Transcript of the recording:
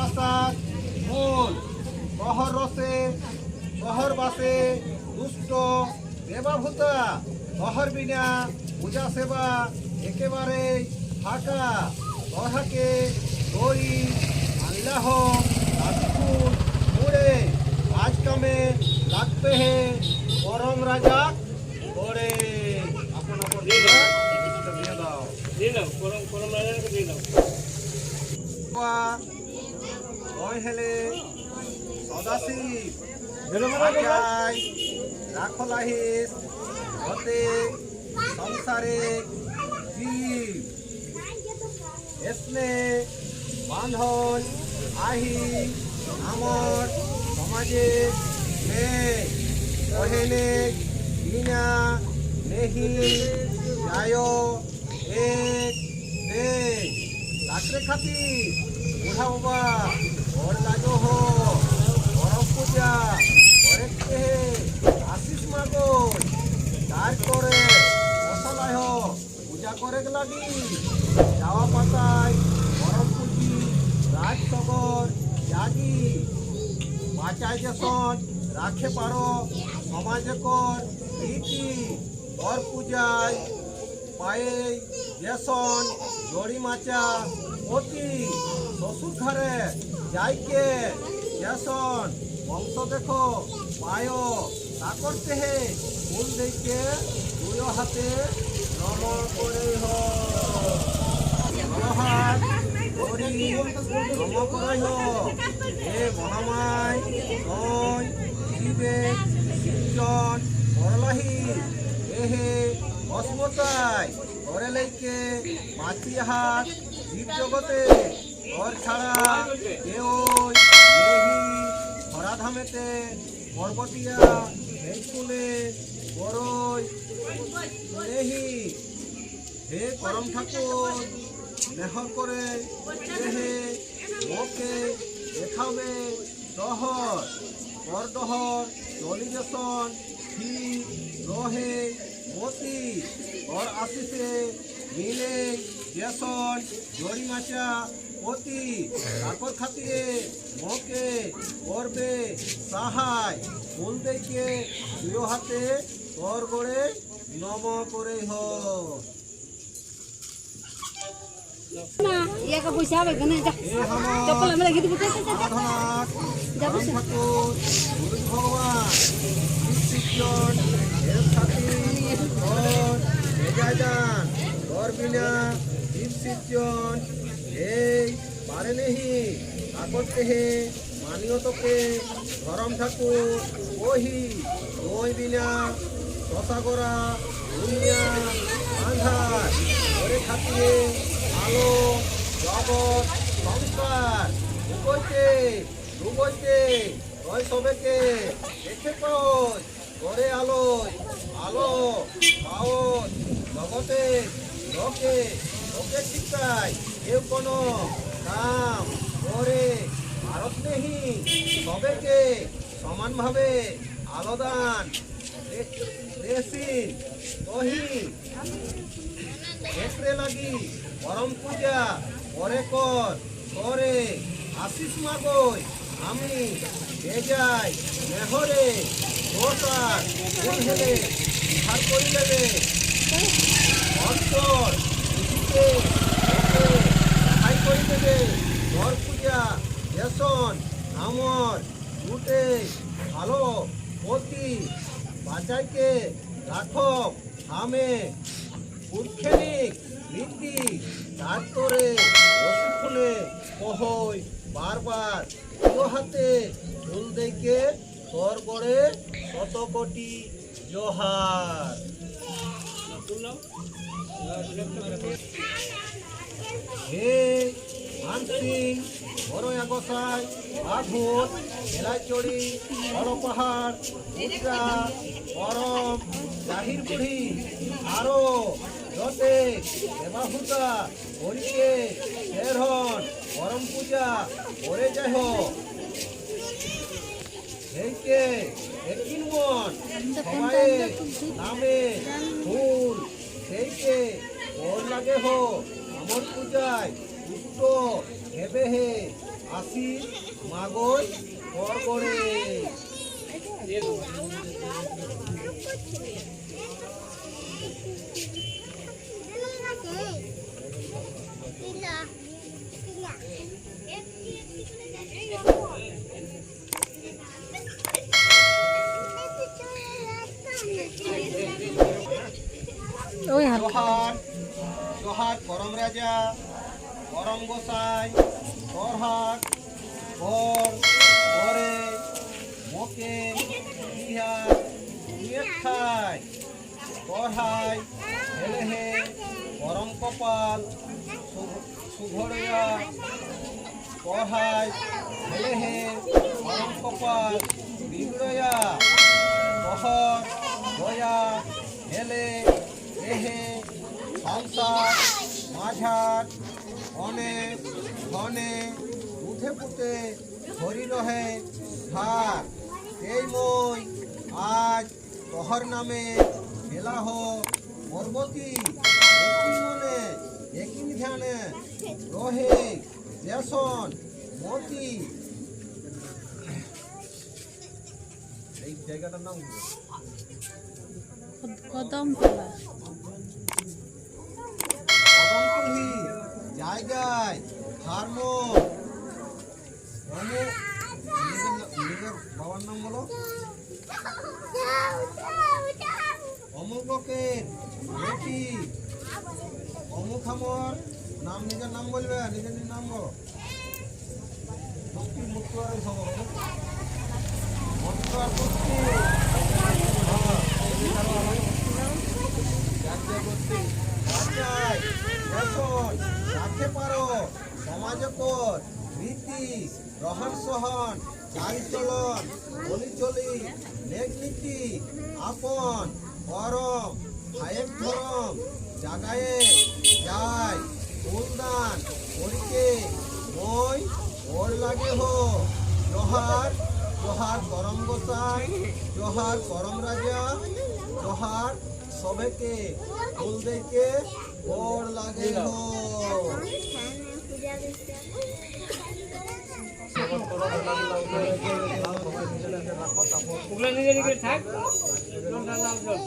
প্রসাদ মূল প্রহর রসে প্রহর বাসে দুষ্ট দেবাভূতা প্রহর বিনা পূজা সেবা একেবারে ফাঁকা। প্রহাকে দড়ি আল্লাহ রাজপুর মুড়ে আজ কামে লাগতে হে পরম রাজা করে আপন আপন দিয়ে দাও। দিয়ে দাও। গরম গরম রাজাকে দিয়ে দাও। হেলে। সদাশিব। আজাই রাখলাহিস হতে সংসারে জীব। এসনে বান্ধন আহি আমার সমাজে কহেলে বিনা নেহি যায় এক রাত্রে বুঢ়া বাবা ঘর লাগো হো গরম পূজা ঘরে কে আশিস মাগো তারপরে মশালায় হো লাগি যাওয়া পাতায় গরম পুঁজি রাজসগর, জাগি, বাঁচায় যেসন রাখে পারো, সমাজে কর রীতি ঘর পূজায় পায়ে যেসন জড়ি মাচা, অতি, শ্বশুর ঘরে যাইকে যেসন বংশ দেখো, পায়, তা করতে হে, ফুল দেখে দুই হাতে হে মহামায় নয় শিবে শিবজন এহে অসমতায় ঘরে লেকে মাছি হাত জগতে ঘর ছাড়া কেউ নেহি ধরাধামেতে পর্বতিয়া হেলকুলে বড়ই নেহি হে করম ঠাকুর, নেহর করে দেহে, ওকে দেখাবে দহর পর দহর জলিজেশন ফি রহে, মতি ওর আসিসে মিলে জেসন জড়ি মাচা অতি তাকর খাতিরে মোকে করবে সাহায় ফুল দেখে দুই হাতে তোর গড়ে নম করে ইয়াকে পয়সা হবে কেন? চপ্পল আমরা রেখে দিব ভগবান এই, পারে নেহি আগতে হে মানিও তোকে, ধরম ঠাকুর, ওহি ওই বিনা রসাগরা দুনিয়া, আন্ধার ওরে খাতিরে আলো, জগৎ, সংসার রুবইতে রুবইতে রয় সবেকে, দেখে কই ঘরে আলোয়, আলো পাওন জগতে, লোকে লোকে শিক্ষায়। কেউ কোনো কাম করে ভারত নেহি, সবেকে সমানভাবে আলোদান দেশিন দেখতে লাগি পরম পূজা পরে কর করে আশিস মাগই, আমি বেজাই মেহরে দোসার ফুল হেলে ধার করি নেবে অন্তর খাই করি দেবে ঘর পূজা যেসন আমর লুটে ভালো অতি বাঁচাইকে রাখো আমে উৎখেনিক নীতি তারপরে রসুনে কহই বারবার হাতে ফুল দেখে তোর গড়ে কত কোটি জোহার। হে মানসিং বড়য়া গোসাই বাঘুত এলাচড়ি বড় পাহাড় উত্রা পরম জাহির বুড়ি আরও যতে দেবাহুতা হরিকে শেরহন পরম পূজা করে যাই হোক হেইকে একিন মন নামে ফুল সেইকে ওর লাগে হো আমার পূজায় পুষ্ট হেবে হে আসি মাগই কর করে। ওই রাজা করম গোসাই করহাট কর করে মোকে বিহার খাই করহাই হেলেহে করম কপাল সুঘড়িয়া করহাই হেলেহে করম কপাল বিগড়য়া কহর গয়া হেলে এহে সংসার মাঝার অনেক ঘনে উঠে পুঁতে হরি রহে ধার। এই মই আজ তহর নামে মেলাহ পর্বতী একই মনে, একই ধ্যানে রহে যেসন মতি। এই জায়গাটার নাম? কদম জায়গায় হারমোন অমুক নিজের বাবার নাম বলো। অমুক লোকের বেটি। অমুক আমার নাম নিজের নাম বলবে নিজের নাম বলো। মুক্তি মুক্ত আর খবর মুক্ত আর মুক্তি। হ্যাঁ, এখন রাখতে পারো। সমাজ কর রীতি, রহন সহন চালচলন বলিচলি লেখ নীতি আপন, পরম ভাইয়ের ধরম, জাগায়ে যায় ফুলদান করিকে মই, ওর লাগে হো। জোহার জোহার করম গোসাই, জোহার করম রাজা, জোহার সবেকে ফুল দেখে ওর লাগে ওগুলো নিজে নিজে থাক। নাম চল